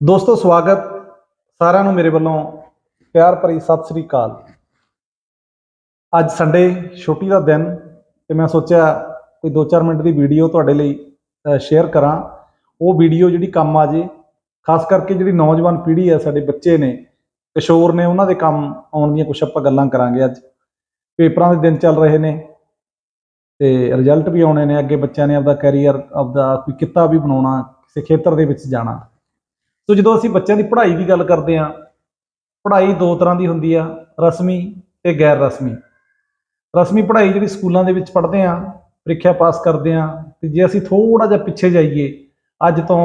ਦੋਸਤੋ, ਸਵਾਗਤ ਸਾਰਿਆਂ ਨੂੰ ਮੇਰੇ ਵੱਲੋਂ। ਪਿਆਰ ਭਰੀ ਸਤਿ ਸ੍ਰੀ ਅਕਾਲ। ਅੱਜ ਸੰਡੇ ਛੁੱਟੀ ਦਾ ਦਿਨ ਤੇ ਮੈਂ ਸੋਚਿਆ ਕੋਈ 2-4 ਮਿੰਟ ਦੀ ਵੀਡੀਓ ਤੁਹਾਡੇ ਲਈ ਸ਼ੇਅਰ ਕਰਾਂ। ਉਹ ਵੀਡੀਓ ਜਿਹੜੀ ਕੰਮ ਆ ਜੇ, ਖਾਸ ਕਰਕੇ ਜਿਹੜੀ ਨੌਜਵਾਨ ਪੀੜ੍ਹੀ ਆ, ਸਾਡੇ ਬੱਚੇ ਨੇ, ਕਿਸ਼ੋਰ ਨੇ, ਉਹਨਾਂ ਦੇ ਕੰਮ ਆਉਣ ਦੀਆਂ ਕੁਝ ਆਪਾਂ ਗੱਲਾਂ ਕਰਾਂਗੇ ਅੱਜ। ਪੇਪਰਾਂ ਦੇ ਦਿਨ ਚੱਲ ਰਹੇ ਨੇ ਤੇ ਰਿਜ਼ਲਟ ਵੀ ਆਉਣੇ ਨੇ, ਅੱਗੇ ਬੱਚਿਆਂ ਨੇ ਆਪਦਾ ਕੈਰੀਅਰ ਆਪਦਾ ਕੋਈ ਕਿੱਤਾ ਵੀ ਬਣਾਉਣਾ, ਕਿਸੇ ਖੇਤਰ ਦੇ ਵਿੱਚ ਜਾਣਾ। ਸੋ ਜਦੋਂ ਅਸੀਂ ਬੱਚਿਆਂ ਦੀ ਪੜ੍ਹਾਈ ਦੀ ਗੱਲ ਕਰਦੇ ਹਾਂ, ਪੜ੍ਹਾਈ ਦੋ ਤਰ੍ਹਾਂ ਦੀ ਹੁੰਦੀ ਆ, ਰਸਮੀ ਤੇ ਗੈਰ ਰਸਮੀ। ਰਸਮੀ ਪੜ੍ਹਾਈ ਜਿਹੜੀ ਸਕੂਲਾਂ ਦੇ ਵਿੱਚ ਪੜ੍ਹਦੇ ਆ ਪ੍ਰੀਖਿਆ ਪਾਸ ਕਰਦੇ ਆ ਤੇ ਜੇ ਅਸੀਂ ਥੋੜਾ ਜਿਹਾ ਪਿੱਛੇ ਜਾਈਏ, ਅੱਜ ਤੋਂ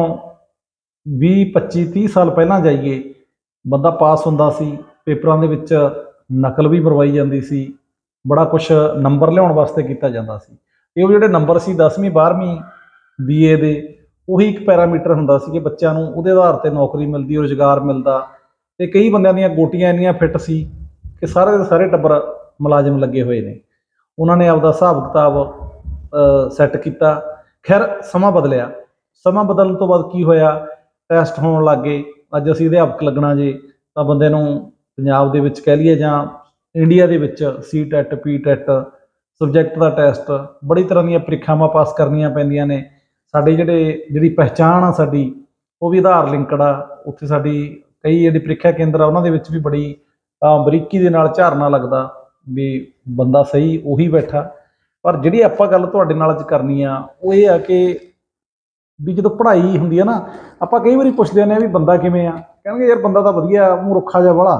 20 25 30 ਸਾਲ ਪਹਿਲਾਂ ਜਾਈਏ, ਬੰਦਾ ਪਾਸ ਹੁੰਦਾ ਸੀ, ਪੇਪਰਾਂ ਦੇ ਵਿੱਚ ਨਕਲ ਵੀ ਮਰਵਾਈ ਜਾਂਦੀ ਸੀ, ਬੜਾ ਕੁਝ ਨੰਬਰ ਲਿਆਉਣ ਵਾਸਤੇ ਕੀਤਾ ਜਾਂਦਾ ਸੀ। ਤੇ ਉਹ ਜਿਹੜੇ ਨੰਬਰ ਸੀ 10ਵੀਂ 12ਵੀਂ ਬੀਏ ਦੇ ਉਹੀ ਇੱਕ ਪੈਰਾਮੀਟਰ ਹੁੰਦਾ ਸੀ ਕਿ ਬੱਚਿਆਂ ਨੂੰ ਉਹਦੇ ਆਧਾਰ ਤੇ ਨੌਕਰੀ ਮਿਲਦੀ, ਰੋਜ਼ਗਾਰ ਮਿਲਦਾ। ਤੇ ਕਈ ਬੰਦਿਆਂ ਦੀਆਂ ਗੋਟੀਆਂ ਇੰਨੀਆਂ ਫਿੱਟ ਸੀ ਕਿ ਸਾਰੇ ਦੇ ਸਾਰੇ ਟੱਬਰ ਮੁਲਾਜ਼ਮ ਲੱਗੇ ਹੋਏ ਨੇ। ਉਹਨਾਂ ਨੇ ਆਪਦਾ ਹਿਸਾਬ ਕਿਤਾਬ ਸੈੱਟ ਕੀਤਾ। ਖੈਰ, ਸਮਾਂ ਬਦਲਿਆ। ਸਮਾਂ ਬਦਲਣ ਤੋਂ ਬਾਅਦ ਕੀ ਹੋਇਆ? ਟੈਸਟ ਹੋਣ ਲੱਗੇ ਅੱਜ ਅਸੀਂ ਅਧਿਆਪਕ ਲੱਗਣਾ ਜੇ, ਤਾਂ ਬੰਦੇ ਨੂੰ ਪੰਜਾਬ ਦੇ ਵਿੱਚ ਕਹਿ ਲਈਏ ਜਾਂ ਇੰਡੀਆ ਦੇ ਵਿੱਚ C TET P TET subject ਦਾ ਟੈਸਟ ਬੜੀ ਤਰ੍ਹਾਂ ਦੀਆਂ ਪ੍ਰੀਖਿਆਵਾਂ ਪਾਸ ਕਰਨੀਆਂ ਪੈਂਦੀਆਂ ਨੇ। ਸਾਡੇ ਜਿਹੜੇ, ਜਿਹੜੀ ਪਹਿਚਾਣ ਆ ਸਾਡੀ, ਉਹ ਵੀ ਆਧਾਰ ਲਿੰਕਡ ਆ। ਉੱਥੇ ਸਾਡੀ ਕਈ ਜਿਹੜੀ ਪ੍ਰੀਖਿਆ ਕੇਂਦਰ ਆ, ਉਹਨਾਂ ਦੇ ਵਿੱਚ ਵੀ ਬੜੀ ਬਰੀਕੀ ਦੇ ਨਾਲ ਝਾਰਨਾ ਲੱਗਦਾ ਵੀ ਬੰਦਾ ਸਹੀ ਉਹੀ ਬੈਠਾ। ਪਰ ਜਿਹੜੀ ਆਪਾਂ ਗੱਲ ਤੁਹਾਡੇ ਨਾਲ ਅੱਜ ਕਰਨੀ ਆ, ਉਹ ਇਹ ਆ ਕਿ ਵੀ ਜਦੋਂ ਪੜ੍ਹਾਈ ਹੁੰਦੀ ਆ ਨਾ, ਆਪਾਂ ਕਈ ਵਾਰੀ ਪੁੱਛਦੇ ਨੇ ਵੀ ਬੰਦਾ ਕਿਵੇਂ ਆ? ਕਹਿੰਦੇ ਯਾਰ ਬੰਦਾ ਤਾਂ ਵਧੀਆ, ਮੂੰਹ ਰੁੱਖਾ ਜਿਹਾ ਵਾਲਾ।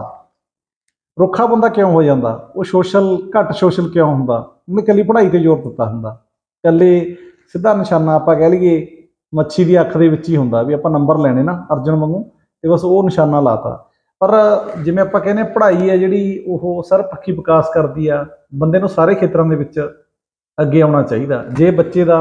ਰੁੱਖਾ ਬੰਦਾ ਕਿਉਂ ਹੋ ਜਾਂਦਾ? ਉਹ ਸੋਸ਼ਲ, ਘੱਟ ਸੋਸ਼ਲ ਕਿਉਂ ਹੁੰਦਾ? ਉਹਨੇ ਇਕੱਲੀ ਪੜ੍ਹਾਈ ਤੇ ਜ਼ੋਰ ਦਿੱਤਾ ਹੁੰਦਾ। ਇਕੱਲੇ ਸਿੱਧਾ ਨਿਸ਼ਾਨਾ ਆਪਾਂ ਕਹਿ ਲਈਏ ਮੱਛੀ ਦੀ ਅੱਖ ਦੇ ਵਿੱਚ ਹੀ ਹੁੰਦਾ ਵੀ ਆਪਾਂ ਨੰਬਰ ਲੈਣੇ ਨਾ ਅਰਜਨ ਵਾਂਗੂ ਤੇ ਬਸ ਉਹ ਨਿਸ਼ਾਨਾ ਲਾਤਾ। ਪਰ ਜਿਵੇਂ ਆਪਾਂ ਕਹਿੰਦੇ ਹਾਂ, ਪੜ੍ਹਾਈ ਹੈ ਜਿਹੜੀ ਉਹ ਸਰਵਪੱਖੀ ਵਿਕਾਸ ਕਰਦੀ ਆ ਬੰਦੇ ਨੂੰ ਸਾਰੇ ਖੇਤਰਾਂ ਦੇ ਵਿੱਚ ਅੱਗੇ ਆਉਣਾ ਚਾਹੀਦਾ। ਜੇ ਬੱਚੇ ਦਾ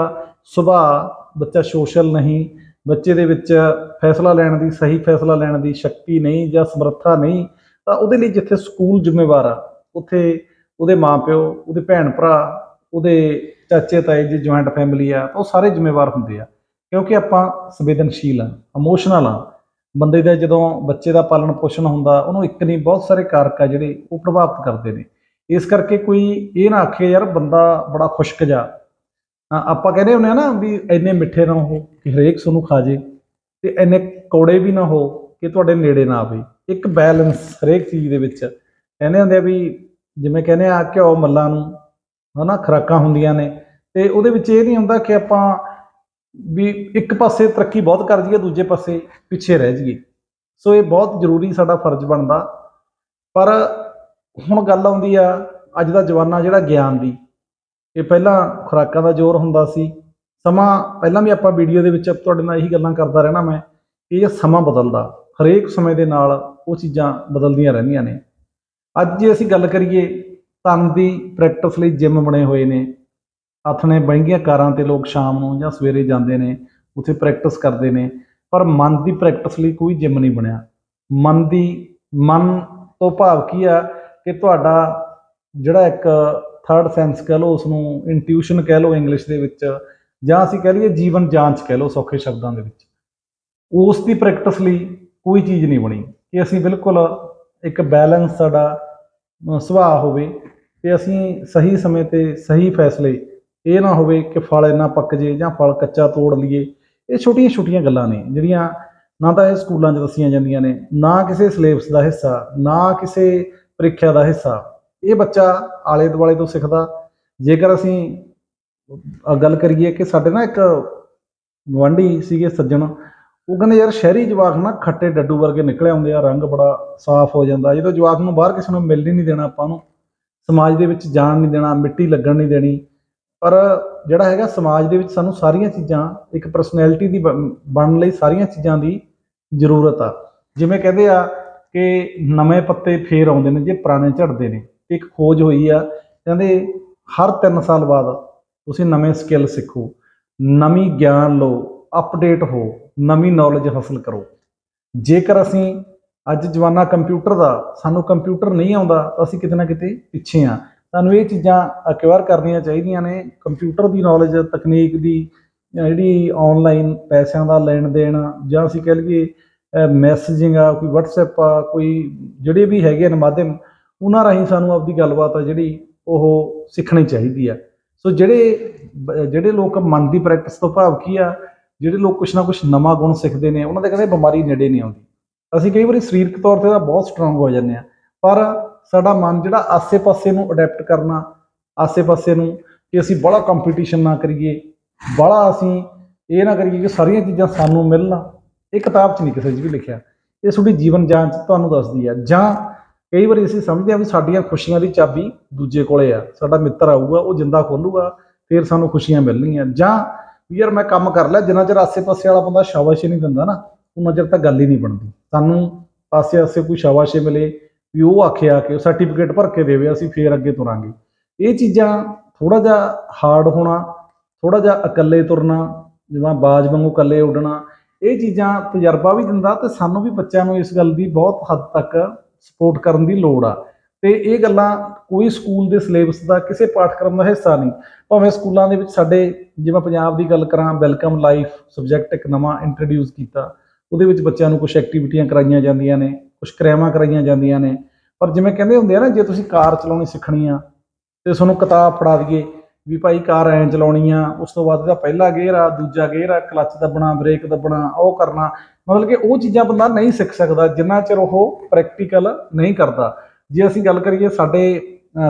ਸੁਭਾਅ ਬੱਚਾ ਸੋਸ਼ਲ ਨਹੀਂ ਬੱਚੇ ਦੇ ਵਿੱਚ ਫੈਸਲਾ ਲੈਣ ਦੀ ਸਹੀ ਫੈਸਲਾ ਲੈਣ ਦੀ ਸ਼ਕਤੀ ਨਹੀਂ ਜਾਂ ਸਮਰੱਥਾ ਨਹੀਂ ਤਾਂ ਉਹਦੇ ਲਈ ਜਿੱਥੇ ਸਕੂਲ ਜ਼ਿੰਮੇਵਾਰ ਆ ਉੱਥੇ ਉਹਦੇ ਮਾਪਿਓ ਉਹਦੇ ਭੈਣ ਭਰਾ ਉਹਦੇ ਚਾਚੇ ਤਾਏ ਜੀ ਜੁਆਇੰਟ ਫੈਮਿਲੀ ਆ, ਤਾਂ ਉਹ ਸਾਰੇ ਜ਼ਿੰਮੇਵਾਰ ਹੁੰਦੇ ਆ। ਕਿਉਂਕਿ ਆਪਾਂ ਸੰਵੇਦਨਸ਼ੀਲ ਆ ਇਮੋਸ਼ਨਲ ਆ। ਬੰਦੇ ਦਾ ਜਦੋਂ ਬੱਚੇ ਦਾ ਪਾਲਣ ਪੋਸ਼ਣ ਹੁੰਦਾ, ਉਹਨੂੰ ਇੱਕ ਨਹੀਂ, ਬਹੁਤ ਸਾਰੇ ਕਾਰਕ ਆ ਜਿਹੜੇ ਉਹ ਪ੍ਰਭਾਵਿਤ ਕਰਦੇ ਨੇ। ਇਸ ਕਰਕੇ ਕੋਈ ਇਹ ਨਾ ਆਖੇ, ਯਾਰ ਬੰਦਾ ਬੜਾ ਖੁਸ਼ਕ ਜਾ। ਆਪਾਂ ਕਹਿੰਦੇ ਹੁੰਦੇ ਆ ਨਾ ਵੀ ਇੰਨੇ ਮਿੱਠੇ ਨਾ ਹੋ ਕਿ ਹਰੇਕ ਤੁਹਾਨੂੰ ਖਾ ਜੇ, ਤੇ ਇੰਨੇ ਕੌੜੇ ਵੀ ਨਾ ਹੋ ਕਿ ਤੁਹਾਡੇ ਨੇੜੇ ਨਾ ਆਵੇ। ਇੱਕ ਬੈਲੈਂਸ ਹਰੇਕ ਚੀਜ਼ ਦੇ ਵਿੱਚ। ਕਹਿੰਦੇ ਹੁੰਦੇ ਆ ਵੀ ਜਿਵੇਂ ਕਹਿੰਦੇ ਆ, ਘਿਓ ਮੱਲਾਂ ਨੂੰ ਹਨਾ, ਖਰਾਕਾਂ ਹੁੰਦੀਆਂ ਨੇ। ਤੇ ਉਹਦੇ ਵਿੱਚ ਇਹ ਨਹੀਂ ਹੁੰਦਾ ਕਿ ਆਪਾਂ ਵੀ ਇੱਕ ਪਾਸੇ ਤਰੱਕੀ ਬਹੁਤ ਕਰ ਜਾਈਏ, ਦੂਜੇ ਪਾਸੇ ਪਿੱਛੇ ਰਹਿ ਜਾਈਏ। ਸੋ ਇਹ ਬਹੁਤ ਜ਼ਰੂਰੀ ਸਾਡਾ ਫਰਜ਼ ਬਣਦਾ। ਪਰ ਹੁਣ ਗੱਲ ਆਉਂਦੀ ਆ ਅੱਜ ਦਾ ਜਵਾਨਾ ਜਿਹੜਾ ਗਿਆਨ ਦੀ। ਇਹ ਪਹਿਲਾਂ ਖੁਰਾਕਾਂ ਦਾ ਜ਼ੋਰ ਹੁੰਦਾ ਸੀ। ਸਮਾਂ ਪਹਿਲਾਂ ਵੀ ਆਪਾਂ ਵੀਡੀਓ ਦੇ ਵਿੱਚ ਤੁਹਾਡੇ ਨਾਲ ਇਹੀ ਗੱਲਾਂ ਕਰਦਾ ਰਹਿਣਾ ਮੈਂ ਕਿ ਇਹ ਸਮਾਂ ਬਦਲਦਾ, ਹਰੇਕ ਸਮੇਂ ਦੇ ਨਾਲ ਉਹ ਚੀਜ਼ਾਂ ਬਦਲਦੀਆਂ ਰਹਿੰਦੀਆਂ ਨੇ। ਅੱਜ ਜੇ ਅਸੀਂ ਗੱਲ ਕਰੀਏ ਤਨ ਦੀ ਪ੍ਰੈਕਟਿਸ ਲਈ ਜਿਮ ਬਣੇ ਹੋਏ ਨੇ। ਆਥਣੇ ਬਹਿੰਗੀਆਂ ਕਾਰਾਂ ਤੇ ਲੋਕ ਸ਼ਾਮ ਨੂੰ ਜਾਂ ਸਵੇਰੇ ਜਾਂਦੇ ਨੇ, ਉੱਥੇ ਪ੍ਰੈਕਟਿਸ ਕਰਦੇ ਨੇ। ਪਰ ਮਨ ਦੀ ਪ੍ਰੈਕਟਿਸ ਲਈ ਕੋਈ ਜਿਮ ਨਹੀਂ ਬਣਿਆ। ਮਨ ਦੀ, ਮਨ ਤੋਂ ਭਾਵ ਕੀ ਆ ਕਿ ਤੁਹਾਡਾ ਜਿਹੜਾ ਇੱਕ ਥਰਡ ਸੈਂਸ ਕਹਿ ਲਓ ਉਸ ਨੂੰ ਇੰਟਿਊਸ਼ਨ ਕਹਿ ਲਓ ਇੰਗਲਿਸ਼ ਦੇ ਵਿੱਚ, ਜਾਂ ਅਸੀਂ ਕਹਿ ਲਈਏ ਜੀਵਨ ਜਾਂਚ ਕਹਿ ਲਓ ਸੌਖੇ ਸ਼ਬਦਾਂ ਦੇ ਵਿੱਚ। ਉਸ ਦੀ ਪ੍ਰੈਕਟਿਸ ਲਈ ਕੋਈ ਚੀਜ਼ ਨਹੀਂ ਬਣੀ। ਕਿ ਅਸੀਂ ਬਿਲਕੁਲ ਇੱਕ ਬੈਲੈਂਸ ਸਾਡਾ ਸੁਭਾਅ ਹੋਵੇ ਤੇ ਅਸੀਂ ਸਹੀ ਸਮੇਂ ਤੇ ਸਹੀ ਫੈਸਲੇ, ਇਹ ਨਾ ਹੋਵੇ ਕਿ ਫਲ ਇੰਨਾ ਪੱਕ ਜੇ ਜਾਂ ਫਲ ਕੱਚਾ ਤੋੜ ਲਈਏ। ਇਹ ਛੋਟੀਆਂ ਛੋਟੀਆਂ ਗੱਲਾਂ ਨੇ, ਜਿਹੜੀਆਂ ਨਾ ਤਾਂ ਇਹ ਸਕੂਲਾਂ 'ਚ ਦੱਸੀਆਂ ਜਾਂਦੀਆਂ ਨੇ, ਨਾ ਕਿਸੇ ਸਿਲੇਬਸ ਦਾ ਹਿੱਸਾ, ਨਾ ਕਿਸੇ ਪ੍ਰੀਖਿਆ ਦਾ ਹਿੱਸਾ। ਇਹ ਬੱਚਾ ਆਲੇ ਦੁਆਲੇ ਤੋਂ ਸਿੱਖਦਾ। ਜੇਕਰ ਅਸੀਂ ਗੱਲ ਕਰੀਏ ਕਿ ਸਾਡੇ ਨਾ ਇੱਕ ਗੁਆਂਢੀ ਸੀਗੇ ਸੱਜਣ, ਉਹ ਕਹਿੰਦੇ, ਯਾਰ ਸ਼ਹਿਰੀ ਜਵਾਕ ਨਾ ਖੱਟੇ ਡੱਡੂ ਵਰਗੇ ਨਿਕਲੇ ਆਉਂਦੇ ਆ, ਰੰਗ ਬੜਾ ਸਾਫ਼ ਹੋ ਜਾਂਦਾ। ਜਦੋਂ ਜਵਾਕ ਨੂੰ ਬਾਹਰ ਕਿਸੇ ਨੂੰ ਮਿਲ ਹੀ ਨਹੀਂ ਦੇਣਾ ਆਪਾਂ ਨੂੰ ਸਮਾਜ ਦੇ ਵਿੱਚ ਜਾਣ ਨਹੀਂ ਦੇਣਾ, ਮਿੱਟੀ ਲੱਗਣ ਨਹੀਂ ਦੇਣੀ। ਪਰ ਜਿਹੜਾ ਹੈਗਾ ਸਮਾਜ ਦੇ ਵਿੱਚ ਸਾਨੂੰ ਸਾਰੀਆਂ ਚੀਜ਼ਾਂ, ਇੱਕ ਪਰਸਨੈਲਿਟੀ ਦੀ ਬਣ- ਬਣਨ ਲਈ ਸਾਰੀਆਂ ਚੀਜ਼ਾਂ ਦੀ ਜ਼ਰੂਰਤ ਆ। ਜਿਵੇਂ ਕਹਿੰਦੇ ਆ ਕਿ ਨਵੇਂ ਪੱਤੇ ਫੇਰ ਆਉਂਦੇ ਨੇ, ਜੇ ਪੁਰਾਣੇ ਝੜਦੇ ਨੇ। ਇੱਕ ਖੋਜ ਹੋਈ ਆ, ਕਹਿੰਦੇ ਹਰ 3 ਸਾਲ ਬਾਅਦ ਤੁਸੀਂ ਨਵੇਂ ਸਕਿੱਲ ਸਿੱਖੋ। ਨਵੀਂ ਗਿਆਨ ਲਓ ਅਪਡੇਟ ਹੋ, ਨਵੀਂ ਨੌਲੇਜ ਹਾਸਲ ਕਰੋ। ਜੇਕਰ ਅਸੀਂ ਅੱਜ ਜਵਾਨਾ ਕੰਪਿਊਟਰ ਦਾ, ਸਾਨੂੰ ਕੰਪਿਊਟਰ ਨਹੀਂ ਆਉਂਦਾ, ਤਾਂ ਅਸੀਂ ਕਿਤੇ ਨਾ ਕਿਤੇ ਪਿੱਛੇ ਆ। ਸਾਨੂੰ ਇਹ ਚੀਜ਼ਾਂ ਅਕਵਾਇਰ ਕਰਨੀਆਂ ਚਾਹੀਦੀਆਂ ਨੇ, ਕੰਪਿਊਟਰ ਦੀ ਨੌਲੇਜ ਤਕਨੀਕ ਦੀ ਜਿਹੜੀ ਆਨਲਾਈਨ ਪੈਸਿਆਂ ਦਾ ਲੈਣ ਦੇਣ, ਜਾਂ ਅਸੀਂ ਕਹਿ ਲਈਏ ਮੈਸੇਜਿੰਗ ਆ, ਕੋਈ WhatsApp ਆ, ਕੋਈ ਜਿਹੜੇ ਵੀ ਹੈਗੇ ਨੇ ਮਾਧਿਅਮ, ਉਹਨਾਂ ਰਾਹੀਂ ਸਾਨੂੰ ਆਪਦੀ ਗੱਲਬਾਤ ਆ ਜਿਹੜੀ ਉਹ ਸਿੱਖਣੀ ਚਾਹੀਦੀ ਆ। ਸੋ ਜਿਹੜੇ ਜਿਹੜੇ ਲੋਕ ਮਨ ਦੀ ਪ੍ਰੈਕਟਿਸ ਤੋਂ ਭਾਵ ਕੀ ਆ, ਜਿਹੜੇ ਲੋਕ ਕੁਛ ਨਾ ਕੁਛ ਨਵਾਂ ਗੁਣ ਸਿੱਖਦੇ ਨੇ, ਉਹਨਾਂ ਦੇ ਕਹਿੰਦੇ ਬਿਮਾਰੀ ਨੇੜੇ ਨਹੀਂ ਆਉਂਦੀ। ਅਸੀਂ ਕਈ ਵਾਰੀ ਸਰੀਰਕ ਤੌਰ ਤੇ ਤਾਂ ਬਹੁਤ ਸਟਰੋਂਗ ਹੋ ਜਾਂਦੇ ਆ ਪਰ ਸਾਡਾ ਮਨ ਜਿਹੜਾ ਆਸੇ-ਪਾਸੇ ਨੂੰ ਅਡਾਪਟ ਕਰਨਾ, ਆਸੇ-ਪਾਸੇ ਨੂੰ ਕਿ ਅਸੀਂ ਬੜਾ ਕੰਪੀਟੀਸ਼ਨ ਨਾ ਕਰੀਏ, ਬੜਾ ਅਸੀਂ ਇਹ ਨਾ ਕਰੀਏ ਕਿ ਸਾਰੀਆਂ ਚੀਜ਼ਾਂ ਸਾਨੂੰ ਮਿਲਣ, ਇਹ ਕਿਤਾਬ 'ਚ ਨਹੀਂ ਕਿਸੇ 'ਚ ਵੀ ਲਿਖਿਆ। ਇਹ ਤੁਹਾਡੀ ਜੀਵਨ ਜਾਂਚ ਤੁਹਾਨੂੰ ਦੱਸਦੀ ਆ। ਜਾਂ ਕਈ ਵਾਰੀ ਅਸੀਂ ਸਮਝਦੇ ਆ ਵੀ ਸਾਡੀਆਂ ਖੁਸ਼ੀਆਂ ਦੀ ਚਾਬੀ ਦੂਜੇ ਕੋਲੇ ਆ, ਸਾਡਾ ਮਿੱਤਰ ਆਊਗਾ, ਉਹ ਜਿੰਦਾ ਖੋਲੂਗਾ, ਫਿਰ ਸਾਨੂੰ ਖੁਸ਼ੀਆਂ ਮਿਲਣਗੀਆਂ। ਜਾਂ ਵੀ ਯਾਰ ਮੈਂ ਕੰਮ ਕਰ ਲਿਆ, ਜਿੰਨਾ ਚਿਰ ਆਸੇ-ਪਾਸੇ ਵਾਲਾ ਬੰਦਾ ਸ਼ਾਬਾਸ਼ੀ ਨਹੀਂ ਦਿੰਦਾ ਨਾ ਉਹਨਾਂ ਚਿਰ ਤਾਂ ਗੱਲ ਹੀ ਨਹੀਂ ਬਣਦੀ। ਸਾਨੂੰ ਪਾਸੇ-ਆਸੇ ਕੋਈ ਸ਼ਾਬਾਸ਼ੀ ਮਿਲੇ ਵੀ ਉਹ ਆਖਿਆ ਕਿ ਉਹ ਸਰਟੀਫਿਕੇਟ ਭਰ ਕੇ ਦੇਵੇ, ਅਸੀਂ ਫੇਰ ਅੱਗੇ ਤੁਰਾਂਗੇ। ਇਹ ਚੀਜ਼ਾਂ ਥੋੜਾ ਜਿਹਾ ਹਾਰਡ ਹੋਣਾ ਥੋੜਾ ਜਿਹਾ ਇਕੱਲੇ ਤੁਰਨਾ, ਜਿਵੇਂ ਬਾਜ ਵਾਂਗੂ ਇਕੱਲੇ ਉੱਡਣਾ, ਇਹ ਚੀਜ਼ਾਂ ਤਜਰਬਾ ਵੀ ਦਿੰਦਾ ਤੇ ਸਾਨੂੰ ਵੀ ਬੱਚਿਆਂ ਨੂੰ ਇਸ ਗੱਲ ਦੀ ਬਹੁਤ ਹੱਦ ਤੱਕ ਸਪੋਰਟ ਕਰਨ ਦੀ ਲੋੜ ਆ। ਤੇ ਇਹ ਗੱਲਾਂ ਕੋਈ ਸਕੂਲ ਦੇ ਸਿਲੇਬਸ ਦਾ ਕਿਸੇ ਪਾਠਕ੍ਰਮ ਦਾ ਹਿੱਸਾ ਨਹੀਂ। ਭਾਵੇਂ ਸਕੂਲਾਂ ਦੇ ਵਿੱਚ ਸਾਡੇ, ਜਿਵੇਂ ਪੰਜਾਬ ਦੀ ਗੱਲ ਕਰਾਂ ਵੈਲਕਮ ਲਾਈਫ ਸਬਜੈਕਟ ਇੱਕ ਨਵਾਂ ਇੰਟਰੋਡਿਊਸ ਕੀਤਾ। ਉਹਦੇ ਵਿੱਚ ਬੱਚਿਆਂ ਨੂੰ ਕੁਝ ਐਕਟੀਵਿਟੀਆਂ ਕਰਾਈਆਂ ਜਾਂਦੀਆਂ ਨੇ ਕੁਝ ਕਿਰਿਆਵਾਂ ਕਰਾਈਆਂ ਜਾਂਦੀਆਂ ਨੇ। ਪਰ ਜਿਵੇਂ ਕਹਿੰਦੇ ਹੁੰਦੇ ਆ ਨਾ, ਜੇ ਤੁਸੀਂ ਕਾਰ ਚਲਾਉਣੀ ਸਿੱਖਣੀ ਆ, ਤੇ ਤੁਹਾਨੂੰ ਕਿਤਾਬ ਫੜਾ ਦਈਏ ਵੀ ਭਾਈ ਕਾਰ ਐਂ ਚਲਾਉਣੀ ਆ, ਉਸ ਤੋਂ ਬਾਅਦ ਇਹਦਾ ਪਹਿਲਾ ਗੇਅਰ ਆ, ਦੂਜਾ ਗੇਅਰ ਆ, ਕਲੱਚ ਦੱਬਣਾ, ਬ੍ਰੇਕ ਦੱਬਣਾ, ਉਹ ਕਰਨਾ। ਮਤਲਬ ਕਿ ਉਹ ਚੀਜ਼ਾਂ ਬੰਦਾ ਨਹੀਂ ਸਿੱਖ ਸਕਦਾ, ਜਿੰਨਾ ਚਿਰ ਉਹ ਪ੍ਰੈਕਟੀਕਲ ਨਹੀਂ ਕਰਦਾ। ਜੇ ਅਸੀਂ ਗੱਲ ਕਰੀਏ ਸਾਡੇ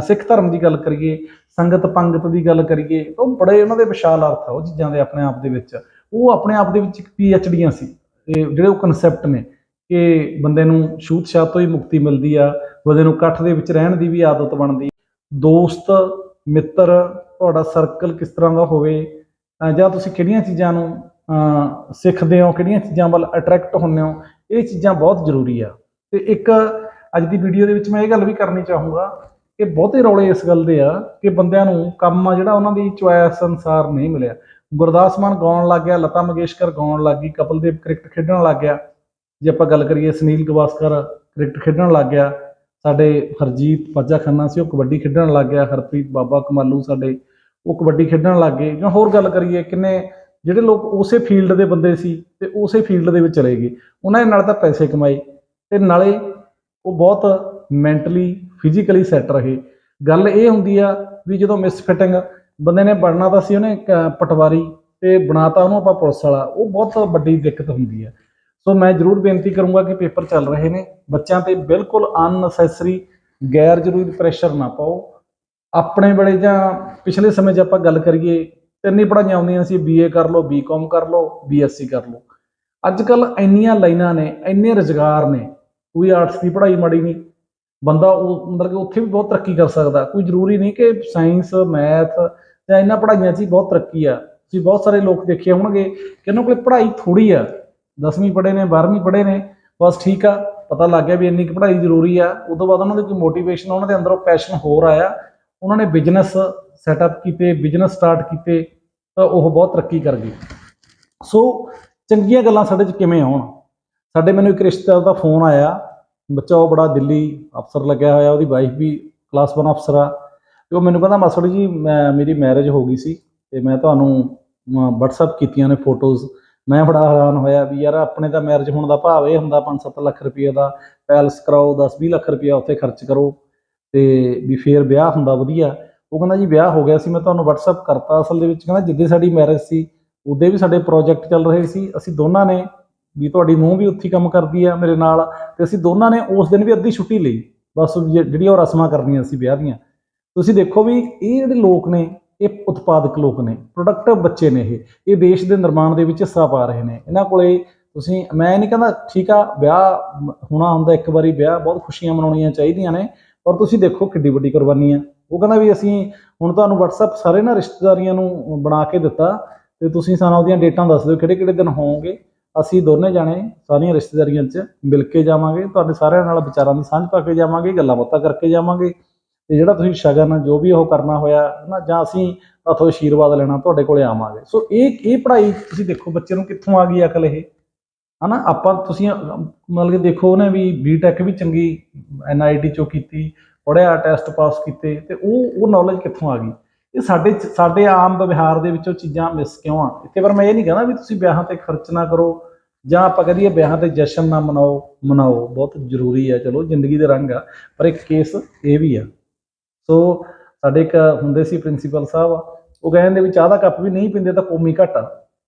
ਸਿੱਖ ਧਰਮ ਦੀ ਗੱਲ ਕਰੀਏ, ਸੰਗਤ ਪੰਗਤ ਦੀ ਗੱਲ ਕਰੀਏ ਤਾਂ ਉਹ ਬੜੇ ਉਹਨਾਂ ਦੇ ਵਿਸ਼ਾਲ ਅਰਥ ਆ, ਉਹ ਚੀਜ਼ਾਂ ਦੇ ਆਪਣੇ ਆਪ ਦੇ ਵਿੱਚ। ਉਹ ਆਪਣੇ ਆਪ ਦੇ ਵਿੱਚ ਇੱਕ ਪੀਐਚਡੀਆਂ ਸੀ। ਇਹ ਜਿਹੜੇ ਉਹ ਕਨਸੈਪਟ ਨੇ ਕਿ ਬੰਦੇ ਨੂੰ ਛੂਤ ਛਾਤ ਤੋਂ ਹੀ ਮੁਕਤੀ ਮਿਲਦੀ ਆ, ਬੰਦੇ ਨੂੰ ਇਕੱਠ ਦੇ ਵਿੱਚ ਰਹਿਣ ਦੀ ਵੀ ਆਦਤ ਬਣਦੀ। ਦੋਸਤ, ਮਿੱਤਰ, ਤੁਹਾਡਾ ਸਰਕਲ ਕਿਸ ਤਰ੍ਹਾਂ ਦਾ ਹੋਵੇ ਜਾਂ ਤੁਸੀਂ ਕਿਹੜੀਆਂ ਚੀਜ਼ਾਂ ਨੂੰ ਸਿੱਖਦੇ ਹੋ, ਕਿਹੜੀਆਂ ਚੀਜ਼ਾਂ ਵੱਲ ਅਟਰੈਕਟ ਹੁੰਦੇ ਹੋ, ਇਹ ਚੀਜ਼ਾਂ ਬਹੁਤ ਜ਼ਰੂਰੀ ਆ। ਤੇ ਇੱਕ ਅੱਜ ਦੀ ਵੀਡੀਓ ਦੇ ਵਿੱਚ ਮੈਂ ਇਹ ਗੱਲ ਵੀ ਕਰਨੀ ਚਾਹੂੰਗਾ ਕਿ ਬਹੁਤੇ ਰੌਲੇ ਇਸ ਗੱਲ ਦੇ ਆ ਕਿ ਬੰਦਿਆਂ ਨੂੰ ਕੰਮ ਆ ਜਿਹੜਾ ਉਹਨਾਂ ਦੀ ਚੁਆਇਸ ਅਨਸਾਰ ਨਹੀਂ ਮਿਲਿਆ। ਗੁਰਦਾਸ ਮਾਨ ਗਾਉਣ ਲੱਗ ਗਿਆ, ਲਤਾ ਮੰਗੇਸ਼ਕਰ ਗਾਉਣ ਲੱਗ ਗਈ ਕਪਿਲਦੇਵ ਕ੍ਰਿਕਟ ਖੇਡਣ ਲੱਗ ਗਿਆ। ਜੇ ਆਪਾਂ ਗੱਲ ਕਰੀਏ ਸੁਨੀਲ ਗਵਾਸਕਰ ਕ੍ਰਿਕਟ ਖੇਡਣ ਲੱਗ ਗਿਆ, ਸਾਡੇ ਹਰਜੀਤ ਫੱਜਾ ਖੰਨਾ ਸੀ, ਉਹ ਕਬੱਡੀ ਖੇਡਣ ਲੱਗ ਗਿਆ, ਹਰਪ੍ਰੀਤ ਬਾਬਾ ਕਮਾਲੂ ਸਾਡੇ, ਉਹ ਕਬੱਡੀ ਖੇਡਣ ਲੱਗ ਗਏ। ਜਾਂ ਹੋਰ ਗੱਲ ਕਰੀਏ, ਕਿੰਨੇ ਜਿਹੜੇ ਲੋਕ ਉਸੇ ਫੀਲਡ ਦੇ ਬੰਦੇ ਸੀ ਤੇ ਉਸੇ ਫੀਲਡ ਦੇ ਵਿੱਚ ਚਲੇ ਗਏ। ਉਹਨਾਂ ਦੇ ਨਾਲ ਤਾਂ ਪੈਸੇ ਕਮਾਏ ਤੇ ਨਾਲੇ ਉਹ ਬਹੁਤ ਮੈਂਟਲੀ ਫਿਜ਼ੀਕਲੀ ਸੈੱਟ ਰਹੇ। ਗੱਲ ਇਹ ਹੁੰਦੀ ਆ ਵੀ ਜਦੋਂ ਮਿਸਫਿਟਿੰਗ ਬੰਦੇ ਨੇ ਬਣਨਾ ਤਾਂ ਸੀ ਉਹਨੇ ਕ- ਪਟਵਾਰੀ ਤੇ ਬਣਾਤਾ ਉਹਨੂੰ ਆਪਾਂ ਪੁਲਿਸ ਵਾਲਾ। ਉਹ ਬਹੁਤ ਵੱਡੀ ਦਿੱਕਤ ਹੁੰਦੀ ਹੈ। ਸੋ ਮੈਂ ਜ਼ਰੂਰ ਬੇਨਤੀ ਕਰੂੰਗਾ ਕਿ ਪੇਪਰ ਚੱਲ ਰਹੇ ਨੇ। ਬੱਚਿਆਂ ਤੇ ਬਿਲਕੁਲ ਅਨਨੈਸੈਸਰੀ ਗੈਰ ਜ਼ਰੂਰੀ ਪ੍ਰੈਸ਼ਰ ਨਾ ਪਾਓ। ਆਪਣੇ ਵੇਲੇ ਜਾਂ ਪਿਛਲੇ ਸਮੇਂ 'ਚ ਆਪਾਂ ਗੱਲ ਕਰੀਏ, ਤਿੰਨ ਹੀ ਪੜ੍ਹਾਈਆਂ ਆਉਂਦੀਆਂ ਸੀ। ਬੀਏ ਕਰ ਲਓ ਬੀਕਾਮ ਕਰ ਲਓ ਬੀਐਸਸੀ ਕਰ ਲਓ। ਅੱਜ ਕੱਲ ਇੰਨੀਆਂ ਲਾਈਨਾਂ ਨੇ, ਇੰਨੇ ਰੁਜ਼ਗਾਰ ਨੇ। ਕੋਈ ਆਰਟਸ ਦੀ ਪੜ੍ਹਾਈ ਮਾੜੀ ਨਹੀਂ। ਬੰਦਾ ਉਹ ਮਤਲਬ ਕਿ ਉੱਥੇ ਵੀ ਬਹੁਤ ਤਰੱਕੀ ਕਰ ਸਕਦਾ। ਕੋਈ ਜ਼ਰੂਰੀ ਨਹੀਂ ਕਿ ਸਾਇੰਸ, ਮੈਥ ਜਾਂ ਇਹਨਾਂ ਪੜ੍ਹਾਈਆਂ 'ਚ ਹੀ ਬਹੁਤ ਤਰੱਕੀ ਆ। ਤੁਸੀਂ ਬਹੁਤ ਸਾਰੇ ਲੋਕ ਦੇਖੇ ਹੋਣਗੇ ਕਿ ਉਹਨਾਂ ਕੋਲੇ ਪੜ੍ਹਾਈ ਥੋੜੀ ਆ। 10ਵੀਂ ਪੜ੍ਹੇ ਨੇ 12ਵੀਂ ਪੜ੍ਹੇ ਨੇ, ਬਸ ਠੀਕ ਆ। ਪਤਾ ਲੱਗ ਗਿਆ ਵੀ ਇੰਨੀ ਕੁ ਪੜ੍ਹਾਈ ਜ਼ਰੂਰੀ ਆ। ਉਸ ਤੋਂ ਬਾਅਦ ਉਹਨਾਂ ਦੀ ਕੋਈ ਮੋਟੀਵੇਸ਼ਨ ਉਹਨਾਂ ਦੇ ਅੰਦਰੋਂ ਪੈਸ਼ਨ ਹੋਰ ਆਇਆ। ਉਹਨਾਂ ਨੇ ਬਿਜ਼ਨਸ ਸੈਟਅਪ ਕੀਤੇ ਬਿਜ਼ਨਸ ਸਟਾਰਟ ਕੀਤੇ, ਤਾਂ ਉਹ ਬਹੁਤ ਤਰੱਕੀ ਕਰ ਗਏ। ਸੋ ਚੰਗੀਆਂ ਗੱਲਾਂ ਸਾਡੇ 'ਚ ਕਿਵੇਂ ਆਉਣ? ਸਾਡੇ ਮੈਨੂੰ ਇੱਕ ਰਿਸ਼ਤੇਦਾਰ ਦਾ ਫੋਨ ਆਇਆ। ਬੱਚਾ ਉਹ ਬੜਾ ਦਿੱਲੀ ਅਫਸਰ ਲੱਗਿਆ ਹੋਇਆ, ਉਹਦੀ ਵਾਈਫ ਵੀ ਕਲਾਸ 1 ਅਫਸਰ ਆ। ਤੇ ਉਹ ਮੈਨੂੰ ਕਹਿੰਦਾ, ਮਾਸੜ ਜੀ, ਮੈਂ, ਮੇਰੀ ਮੈਰਿਜ ਹੋ ਗਈ ਸੀ ਤੇ ਮੈਂ ਤੁਹਾਨੂੰ WhatsApp ਕੀਤੀਆਂ ਨੇ ਫੋਟੋਜ਼ ਮੈਂ ਬੜਾ ਹੈਰਾਨ ਹੋਇਆ ਵੀ ਯਾਰ, ਆਪਣੇ ਤਾਂ ਮੈਰਿਜ ਹੋਣ ਦਾ ਭਾਵ ਇਹ ਹੁੰਦਾ 5-7 ਲੱਖ ਰੁਪਏ ਦਾ ਪੈਲਸ ਕਰਾਓ 10-20 ਲੱਖ ਰੁਪਏ ਉੱਥੇ ਖਰਚ ਕਰੋ ਤੇ ਵੀ ਫੇਰ ਵਿਆਹ ਹੁੰਦਾ ਵਧੀਆ। ਉਹ ਕਹਿੰਦਾ, ਜੀ, ਵਿਆਹ ਹੋ ਗਿਆ ਸੀ, ਮੈਂ ਤੁਹਾਨੂੰ WhatsApp ਕਰਤਾ ਅਸਲ ਦੇ ਵਿੱਚ। ਕਹਿੰਦਾ, ਜਿੱਦੇ ਸਾਡੀ ਮੈਰਿਜ ਸੀ ਉਦੋਂ ਵੀ ਸਾਡੇ ਪ੍ਰੋਜੈਕਟ ਚੱਲ ਰਹੇ ਸੀ। ਅਸੀਂ ਦੋਨਾਂ ਨੇ ਵੀ ਤੁਹਾਡੀ ਨੂੰਹ ਵੀ ਉੱਥੇ ਕੰਮ ਕਰਦੀ ਆ ਮੇਰੇ ਨਾਲ, ਤੇ ਅਸੀਂ ਦੋਨਾਂ ਨੇ ਉਸ ਦਿਨ ਵੀ ਅੱਧੀ ਛੁੱਟੀ ਲਈ। ਬਸ ਜਿਹੜੀਆਂ ਉਹ ਰਸਮਾਂ ਕਰਨੀਆਂ ਸੀ ਵਿਆਹ ਦੀਆਂ। ਤੁਸੀਂ ਦੇਖੋ ਵੀ ਇਹ ਜਿਹੜੇ ਲੋਕ ਨੇ, ਇਹ ਉਤਪਾਦਕ ਲੋਕ ਨੇ ਪ੍ਰੋਡਕਟਿਵ ਬੱਚੇ ਨੇ ਇਹ। ਇਹ ਦੇਸ਼ ਦੇ ਨਿਰਮਾਣ ਦੇ ਵਿੱਚ ਹਿੱਸਾ ਪਾ ਰਹੇ ਨੇ। ਇਹਨਾਂ ਕੋਲੇ ਤੁਸੀਂ, ਮੈਂ ਨਹੀਂ ਕਹਿੰਦਾ ਠੀਕ ਆ, ਵਿਆਹ ਹੋਣਾ ਹੁੰਦਾ ਇੱਕ ਵਾਰੀ, ਵਿਆਹ ਬਹੁਤ ਖੁਸ਼ੀਆਂ ਮਨਾਉਣੀਆਂ ਚਾਹੀਦੀਆਂ ਨੇ, ਪਰ ਤੁਸੀਂ ਦੇਖੋ ਕਿੱਡੀ ਵੱਡੀ ਕੁਰਬਾਨੀ ਆ। ਉਹ ਕਹਿੰਦਾ ਵੀ ਅਸੀਂ ਹੁਣ ਤੁਹਾਨੂੰ WhatsApp ਸਾਰੇ ਨਾ ਰਿਸ਼ਤੇਦਾਰੀਆਂ ਨੂੰ ਬਣਾ ਕੇ ਦਿੱਤਾ, ਤੇ ਤੁਸੀਂ ਸਾਨੂੰ ਉਹਦੀਆਂ ਡੇਟਾਂ ਦੱਸ ਦਿਓ ਕਿਹੜੇ ਕਿਹੜੇ ਦਿਨ ਹੋਣਗੇ। ਅਸੀਂ ਦੋਨੇ ਜਾਣੇ ਸਾਰੀਆਂ ਰਿਸ਼ਤੇਦਾਰੀਆਂ 'ਚ ਮਿਲ ਕੇ ਜਾਵਾਂਗੇ, ਤੁਹਾਡੇ ਸਾਰਿਆਂ ਨਾਲ ਵਿਚਾਰਾਂ ਦੀ ਸਾਂਝ ਪਾ ਕੇ ਜਾਵਾਂਗੇ, ਗੱਲਾਂ ਬਾਤਾਂ ਕਰਕੇ ਜਾਵਾਂਗੇ। ਤੇ ਜਿਹੜਾ ਤੁਸੀਂ ਸ਼ਗਨ ਜੋ ਵੀ ਉਹ ਕਰਨਾ ਹੋਇਆ ਨਾ ਜਾਂ ਅਸੀਂ ਤੁਹਾਡੇ ਆਸ਼ੀਰਵਾਦ ਲੈਣਾ, ਤੁਹਾਡੇ ਕੋਲੇ ਆਵਾਂਗੇ। ਸੋ ਇਹ ਇਹ ਪੜ੍ਹਾਈ ਤੁਸੀਂ ਦੇਖੋ ਬੱਚੇ ਨੂੰ ਕਿੱਥੋਂ ਆ ਗਈ ਅਕਲ ਇਹ? ਹਨਾ, ਆਪਾਂ ਤੁਸੀਂ, ਮਤਲਬ ਕਿ ਦੇਖੋ ਉਹਨੇ ਵੀ ਬੀਟੈਕ ਵੀ ਚੰਗੀ ਐਨਆਈਟੀ ਚੋਂ ਕੀਤੀ ਪੜਿਆ ਟੈਸਟ ਪਾਸ ਕੀਤੇ, ਤੇ ਉਹ ਉਹ ਨੌਲੇਜ ਕਿੱਥੋਂ ਆ ਗਈ? ਇਹ ਸਾਡੇ ਸਾਡੇ ਆਮ ਵਿਵਹਾਰ ਦੇ ਵਿੱਚੋਂ ਚੀਜ਼ਾਂ ਮਿਸ ਕਿਉਂ ਆ? ਇੱਥੇ ਪਰ ਮੈਂ ਇਹ ਨਹੀਂ ਕਹਿੰਦਾ ਵੀ ਤੁਸੀਂ ਵਿਆਹਾਂ ਤੇ ਖਰਚ ਨਾ ਕਰੋ, ਜਾਂ ਆਪਾਂ ਕਹਦੀਏ ਵਿਆਹਾਂ ਤੇ ਜਸ਼ਨ ਨਾ ਮਨਾਓ ਮਨਾਓ, ਬਹੁਤ ਜ਼ਰੂਰੀ ਆ, ਚਲੋ ਜ਼ਿੰਦਗੀ ਦੇ ਰੰਗ ਆ, ਪਰ ਇੱਕ ਕੇਸ ਇਹ ਵੀ ਆ। ਸੋ ਸਾਡੇ ਇੱਕ ਹੁੰਦੇ ਸੀ ਪ੍ਰਿੰਸੀਪਲ ਸਾਹਿਬ, ਉਹ ਕਹਿੰਦੇ ਵੀ ਚਾਹ ਦਾ ਕੱਪ ਵੀ ਨਹੀਂ ਪੀਂਦੇ ਤਾਂ ਕੌਮੀ ਘਾਟਾ,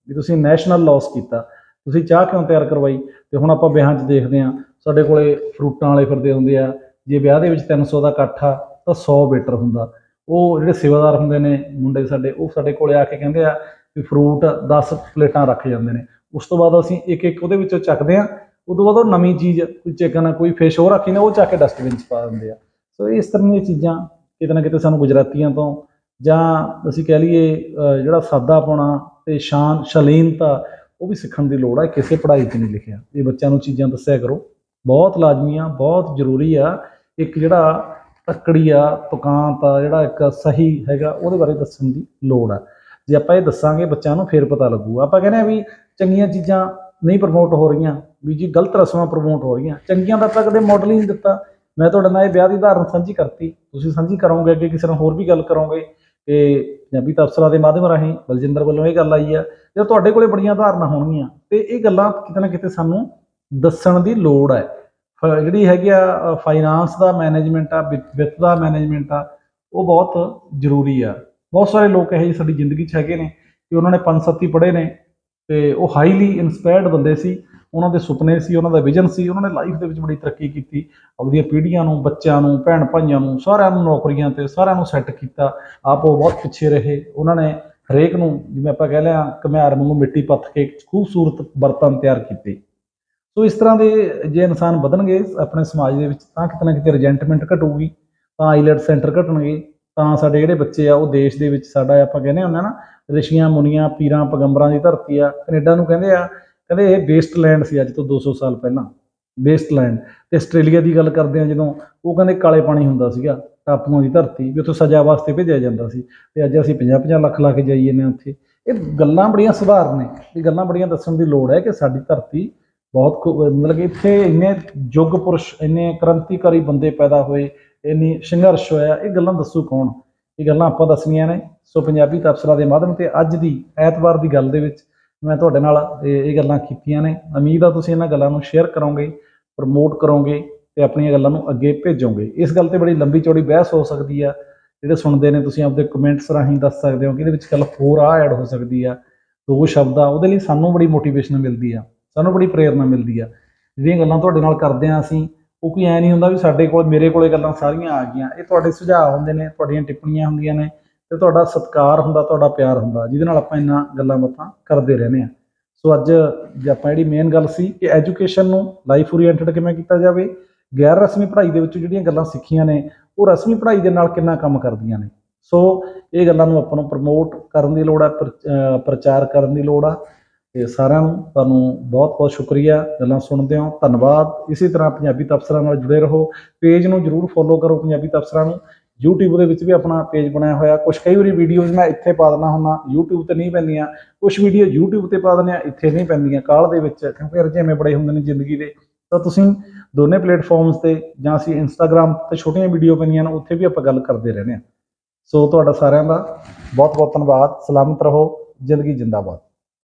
ਵੀ ਤੁਸੀਂ ਨੈਸ਼ਨਲ ਲਾਸ ਕੀਤਾ, ਤੁਸੀਂ ਚਾਹ ਕਿਉਂ ਤਿਆਰ ਕਰਵਾਈ? ਤੇ ਹੁਣ ਆਪਾਂ ਵਿਆਹਾਂ 'ਚ ਦੇਖਦੇ ਆ ਸਾਡੇ ਕੋਲੇ ਫਰੂਟਾਂ ਵਾਲੇ ਫਿਰਦੇ ਹੁੰਦੇ ਆ, ਜੇ ਵਿਆਹ ਦੇ ਵਿੱਚ 300 ਦਾ ਇਕੱਠ ਆ, ਤਾਂ 100 ਬੇਟਰ ਹੁੰਦਾ। ਉਹ ਜਿਹੜੇ ਸੇਵਾਦਾਰ ਹੁੰਦੇ ਨੇ ਮੁੰਡੇ ਸਾਡੇ, ਉਹ ਸਾਡੇ ਕੋਲੇ ਆ ਕੇ ਕਹਿੰਦੇ ਆ ਵੀ ਫਰੂਟ 10 ਪਲੇਟਾਂ ਰੱਖ ਜਾਂਦੇ ਨੇ। ਉਸ ਤੋਂ ਬਾਅਦ ਅਸੀਂ ਇੱਕ ਇੱਕ ਉਹਦੇ ਵਿੱਚੋਂ ਚੱਕਦੇ ਆ ਉਦੋਂ ਬਾਅਦ ਉਹ ਨਵੀਂ ਚੀਜ਼, ਕੋਈ ਚਿਕਨ ਕੋਈ ਫਿਸ਼ ਹੋਰ ਰੱਖੀ ਨੇ, ਉਹ ਚੱਕ ਕੇ ਡਸਟਬਿਨ 'ਚ ਪਾ ਦਿੰਦੇ ਆ। ਸੋ ਇਸ ਤਰ੍ਹਾਂ ਦੀਆਂ ਚੀਜ਼ਾਂ ਕਿਤੇ ਨਾ ਕਿਤੇ ਸਾਨੂੰ ਗੁਜਰਾਤੀਆਂ ਤੋਂ ਜਾਂ ਅਸੀਂ ਕਹਿ ਲਈਏ ਜਿਹੜਾ ਸਾਦਾ ਪਾਉਣਾ ਤੇ ਸ਼ਾਨ, ਸ਼ਲੀਨਤਾ, ਉਹ ਵੀ ਸਿੱਖਣ ਦੀ ਲੋੜ ਹੈ ਕਿਸੇ ਪੜ੍ਹਾਈ 'ਚ ਨਹੀਂ ਲਿਖਿਆ। ਇਹ ਬੱਚਿਆਂ ਨੂੰ ਚੀਜ਼ਾਂ ਦੱਸਿਆ ਕਰੋ। ਬਹੁਤ ਲਾਜ਼ਮੀ ਆ, ਬਹੁਤ ਜ਼ਰੂਰੀ ਆ। ਇੱਕ ਜਿਹੜਾ ਤੱਕੜੀ ਆ ਤੁਕਾਂਤ ਆ, ਜਿਹੜਾ ਇੱਕ ਸਹੀ ਹੈਗਾ, ਉਹਦੇ ਬਾਰੇ ਦੱਸਣ ਦੀ ਲੋੜ ਆ। ਜੇ ਆਪਾਂ ਇਹ ਦੱਸਾਂਗੇ, ਬੱਚਿਆਂ ਨੂੰ ਫੇਰ ਪਤਾ ਲੱਗੂ। ਆਪਾਂ ਕਹਿੰਦੇ ਆ ਵੀ ਚੰਗੀਆਂ ਚੀਜ਼ਾਂ ਨਹੀਂ ਪ੍ਰਮੋਟ ਹੋ ਰਹੀਆਂ, ਵੀ ਜੀ ਗਲਤ ਰਸਮਾਂ ਪ੍ਰਮੋਟ ਹੋ ਰਹੀਆਂ। ਚੰਗੀਆਂ ਦਾ ਆਪਾਂ ਕਦੇ ਮਾਡਲ ਹੀ ਨਹੀਂ ਦਿੱਤਾ। ਮੈਂ ਤੁਹਾਡੇ ਨਾਲ ਇਹ ਵਿਆਹ ਦੀ ਉਦਾਹਰਨ ਸਾਂਝੀ ਕਰਤੀ। ਤੁਸੀਂ ਸਾਂਝੀ ਕਰੋਗੇ, ਅੱਗੇ ਕਿਸੇ ਨਾਲ ਹੋਰ ਵੀ ਗੱਲ ਕਰੋਗੇ ਕਿ ਪੰਜਾਬੀ ਤਬਸਰਾ ਦੇ ਮਾਧਿਅਮ ਰਾਹੀਂ ਬਲਜਿੰਦਰ ਵੱਲੋਂ ਇਹ ਗੱਲ ਆਈ ਆ। ਜੇ ਤੁਹਾਡੇ ਕੋਲੇ ਬੜੀਆਂ ਉਦਾਹਰਨਾਂ ਹੋਣਗੀਆਂ, ਤੇ ਇਹ ਗੱਲਾਂ ਕਿਤੇ ਨਾ ਕਿਤੇ ਸਾਨੂੰ ਦੱਸਣ ਦੀ ਲੋੜ ਹੈ ਜਿਹੜੀ ਹੈਗੀ ਆ ਫਾਈਨਾਂਸ ਦਾ ਮੈਨੇਜਮੈਂਟ ਆ ਵਿੱਤ ਵਿੱਤ ਦਾ ਮੈਨੇਜਮੈਂਟ ਆ, ਉਹ ਬਹੁਤ ਜ਼ਰੂਰੀ ਆ। ਬਹੁਤ ਸਾਰੇ ਲੋਕ ਇਹ ਜਿਹੇ ਸਾਡੀ ਜ਼ਿੰਦਗੀ 'ਚ ਹੈਗੇ ਨੇ ਕਿ ਉਹਨਾਂ ਨੇ ਪੰਜ ਸੱਤੀ ਪੜ੍ਹੇ ਨੇ ਤੇ ਉਹ ਹਾਈਲੀ ਇਨਸਪਾਇਰਡ ਬੰਦੇ ਸੀ, ਉਹਨਾਂ ਦੇ ਸੁਪਨੇ ਸੀ, ਉਹਨਾਂ ਦਾ ਵਿਜ਼ਨ ਸੀ, ਉਹਨਾਂ ਨੇ ਲਾਈਫ ਦੇ ਵਿੱਚ ਬੜੀ ਤਰੱਕੀ ਕੀਤੀ, ਆਪਣੀਆਂ ਪੀੜ੍ਹੀਆਂ ਨੂੰ, ਬੱਚਿਆਂ ਨੂੰ ਭੈਣ ਭਾਈਆਂ ਨੂੰ, ਸਾਰਿਆਂ ਨੂੰ ਨੌਕਰੀਆਂ ਤੇ, ਸਾਰਿਆਂ ਨੂੰ ਸੈੱਟ ਕੀਤਾ, ਆਪ ਉਹ ਬਹੁਤ ਪਿੱਛੇ ਰਹੇ। ਉਹਨਾਂ ਨੇ ਹਰੇਕ ਨੂੰ, ਜਿਵੇਂ ਆਪਾਂ ਕਹਿ ਲਿਆ, ਘੁਮਿਆਰ ਵਾਂਗੂ ਮਿੱਟੀ ਪੱਥ ਕੇ ਖੂਬਸੂਰਤ ਬਰਤਨ ਤਿਆਰ ਕੀਤੇ। ਸੋ ਇਸ ਤਰ੍ਹਾਂ ਦੇ ਜੇ ਇਨਸਾਨ ਵਧਣਗੇ ਆਪਣੇ ਸਮਾਜ ਦੇ ਵਿੱਚ, ਤਾਂ ਕਿਤੇ ਨਾ ਕਿਤੇ ਰਿਜੈਂਟਮੈਂਟ ਘਟੂਗੀ, ਤਾਂ ਆਈਲੈਟ ਸੈਂਟਰ ਘਟਣਗੇ, ਤਾਂ ਸਾਡੇ ਜਿਹੜੇ ਬੱਚੇ ਆ, ਉਹ ਦੇਸ਼ ਦੇ ਵਿੱਚ ਸਾਡਾ ਆਪਾਂ ਕਹਿੰਦੇ ਹੁੰਦੇ ਆ ਨਾ, ਰਿਸ਼ੀਆਂ, ਮੁਨੀਆਂ, ਪੀਰਾਂ, ਪਗੰਬਰਾਂ ਦੀ ਧਰਤੀ ਆ, ਕੈਨੇਡਾ ਨੂੰ ਕਹਿੰਦੇ ਆ, ਕਹਿੰਦੇ ਇਹ ਵੇਸਟ ਲੈਂਡ ਸੀ ਅੱਜ ਤੋਂ 200 ਸਾਲ ਪਹਿਲਾਂ ਵੇਸਟ ਲੈਂਡ ਤੇ ਆਸਟ੍ਰੇਲੀਆ ਦੀ ਗੱਲ ਕਰਦੇ ਆ ਜਦੋਂ, ਉਹ ਕਹਿੰਦੇ ਕਾਲੇ ਪਾਣੀ ਹੁੰਦਾ ਸੀਗਾ, ਟਾਪੂਆਂ ਦੀ ਧਰਤੀ, ਵੀ ਉੱਥੇ ਸਜ਼ਾ ਵਾਸਤੇ ਭੇਜਿਆ ਜਾਂਦਾ ਸੀ। ਤੇ ਅੱਜ ਅਸੀਂ 50-50 ਲੱਖ ਲਾ ਕੇ ਜਾਈ ਜਾਂਦੇ ਹਾਂ ਉੱਥੇ। ਇਹ ਗੱਲਾਂ ਬੜੀਆਂ ਸੁਧਾਰ ਨੇ, ਇਹ ਗੱਲਾਂ ਬੜੀਆਂ ਦੱਸਣ ਦੀ ਲੋੜ ਹੈ ਕਿ ਸਾਡੀ ਧਰਤੀ ਬਹੁਤ ਖੂਬ- ਮਤਲਬ ਕਿ ਇੱਥੇ ਇੰਨੇ ਯੁੱਗ ਪੁਰਸ਼, ਇੰਨੇ ਕ੍ਰਾਂਤੀਕਾਰੀ ਬੰਦੇ ਪੈਦਾ ਹੋਏ, ਇੰਨੀ ਸੰਘਰਸ਼ ਹੋਇਆ, ਇਹ ਗੱਲਾਂ ਦੱਸੂ ਕੌਣ? ਇਹ ਗੱਲਾਂ ਆਪਾਂ ਦੱਸਣੀਆਂ ਨੇ। ਸੋ ਪੰਜਾਬੀ ਤਬਸਰਾ ਦੇ ਮਾਧਿਅਮ ਤੇ ਅੱਜ ਦੀ ਐਤਵਾਰ ਦੀ ਗੱਲ ਦੇ ਵਿੱਚ ਮੈਂ ਤੁਹਾਡੇ ਨਾਲ ਇਹ ਇਹ ਗੱਲਾਂ ਕੀਤੀਆਂ ਨੇ। ਉਮੀਦ ਆ ਤੁਸੀਂ ਇਹਨਾਂ ਗੱਲਾਂ ਨੂੰ ਸ਼ੇਅਰ ਕਰੋਗੇ ਪ੍ਰਮੋਟ ਕਰੋਗੇ ਤੇ ਆਪਣੀਆਂ ਗੱਲਾਂ ਨੂੰ ਅੱਗੇ ਭੇਜੋਗੇ। ਇਸ ਗੱਲ ਤੇ ਬੜੀ ਲੰਬੀ ਚੌੜੀ ਬਹਿਸ ਹੋ ਸਕਦੀ ਆ। ਜਿਹੜੇ ਸੁਣਦੇ ਨੇ, ਤੁਸੀਂ ਆਪਦੇ ਕਮੈਂਟਸ ਰਾਹੀਂ ਦੱਸ ਸਕਦੇ ਹੋ ਕਿ ਇਹਦੇ ਵਿੱਚ ਗੱਲ ਹੋਰ ਆ ਐਡ ਹੋ ਸਕਦੀ ਆ। ਦੋ ਸ਼ਬਦ ਆ, ਉਹਦੇ ਲਈ ਸਾਨੂੰ ਬੜੀ ਮੋਟੀਵੇਸ਼ਨ ਮਿਲਦੀ ਆ। ਸਾਨੂੰ ਬੜੀ ਪ੍ਰੇਰਨਾ ਮਿਲਦੀ ਆ। ਜਿਹੜੀਆਂ ਗੱਲਾਂ ਤੁਹਾਡੇ ਨਾਲ ਕਰਦੇ ਆ ਅਸੀਂ, ਉਹ ਕੋਈ ਐ ਨਹੀਂ ਹੁੰਦਾ ਵੀ ਸਾਡੇ ਕੋਲ, ਮੇਰੇ ਕੋਲੇ ਗੱਲਾਂ ਸਾਰੀਆਂ ਆ ਗਈਆਂ। ਇਹ ਤੁਹਾਡੇ ਸੁਝਾਅ ਹੁੰਦੇ ਨੇ, ਤੁਹਾਡੀਆਂ ਟਿੱਪਣੀਆਂ ਹੁੰਦੀਆਂ ਨੇ ਤੇ ਤੁਹਾਡਾ ਸਤਿਕਾਰ ਹੁੰਦਾ, ਤੁਹਾਡਾ ਪਿਆਰ ਹੁੰਦਾ, ਜਿਹਦੇ ਨਾਲ ਆਪਾਂ ਇੰਨਾ ਗੱਲਾਂ ਬਾਤਾਂ ਕਰਦੇ ਰਹਿੰਦੇ ਆ। ਸੋ ਅੱਜ ਜੇ ਆਪਾਂ ਜਿਹੜੀ ਮੇਨ ਗੱਲ ਸੀ ਕਿ ਐਜੂਕੇਸ਼ਨ ਨੂੰ ਲਾਈਫ ਓਰੀਐਂਟਡ ਕਿਵੇਂ ਕੀਤਾ ਜਾਵੇ, ਗੈਰ ਰਸਮੀ ਪੜ੍ਹਾਈ ਦੇ ਵਿੱਚ ਜਿਹੜੀਆਂ ਗੱਲਾਂ ਸਿੱਖੀਆਂ ਨੇ, ਉਹ ਰਸਮੀ ਪੜ੍ਹਾਈ ਦੇ ਨਾਲ ਕਿੰਨਾ ਕੰਮ ਕਰਦੀਆਂ ਨੇ। ਸੋ ਇਹ ਗੱਲਾਂ ਨੂੰ ਆਪਾਂ ਨੂੰ ਪ੍ਰਮੋਟ ਕਰਨ ਦੀ ਲੋੜ ਹੈ ਪ੍ਰ- ਪ੍ਰਚਾਰ ਕਰਨ ਦੀ ਲੋੜ ਆ। ਤੇ ਸਾਰਿਆਂ ਨੂੰ ਤੁਹਾਨੂੰ ਬਹੁਤ ਬਹੁਤ ਸ਼ੁਕਰੀਆ, ਗੱਲਾਂ ਸੁਣਦੇ ਹੋ, ਧੰਨਵਾਦ। ਇਸੇ ਤਰ੍ਹਾਂ ਪੰਜਾਬੀ ਤਬਸਰਾਂ ਨਾਲ ਜੁੜੇ ਰਹੋ। ਪੇਜ ਨੂੰ ਜਰੂਰ ਫੋਲੋ ਕਰੋ ਪੰਜਾਬੀ ਤਬਸਰਾਂ ਨੂੰ। YouTube ਦੇ ਵਿੱਚ ਵੀ ਆਪਣਾ ਪੇਜ ਬਣਾਇਆ ਹੋਇਆ। ਕੁਝ ਕਈ ਵਾਰੀ ਵੀਡੀਓਜ਼ ਮੈਂ ਇੱਥੇ ਪਾ ਦਿੰਦਾ ਹੁੰਦਾ YouTube ਤੇ ਨਹੀਂ ਪੈਂਦੀਆਂ। ਕੁਝ ਵੀਡੀਓ YouTube ਤੇ ਪਾ ਦਿੰਦੇ ਆ ਇੱਥੇ ਨਹੀਂ ਪੈਂਦੀਆਂ, ਕਾਲ ਦੇ ਵਿੱਚ, ਕਿਉਂਕਿ ਰਜੇਵੇਂ ਬੜੇ ਹੁੰਦੇ ਨੇ ਜ਼ਿੰਦਗੀ ਦੇ। ਤਾਂ ਤੁਸੀਂ ਦੋਨੇ ਪਲੇਟਫਾਰਮਸ ਤੇ ਜਾਂ ਅਸੀਂ Instagram ਤੇ ਛੋਟੀਆਂ ਵੀਡੀਓ ਪੈਂਦੀਆਂ ਨੇ, ਉੱਥੇ ਵੀ ਆਪਾਂ ਗੱਲ ਕਰਦੇ ਰਹਿੰਦੇ ਆ ਸੋ ਤੁਹਾਡਾ ਸਾਰਿਆਂ ਦਾ ਬਹੁਤ ਬਹੁਤ ਧੰਨਵਾਦ। ਸਲਾਮਤ ਰਹੋ। ਜ਼ਿੰਦਗੀ ਜਿੰਦਾਬਾਦ।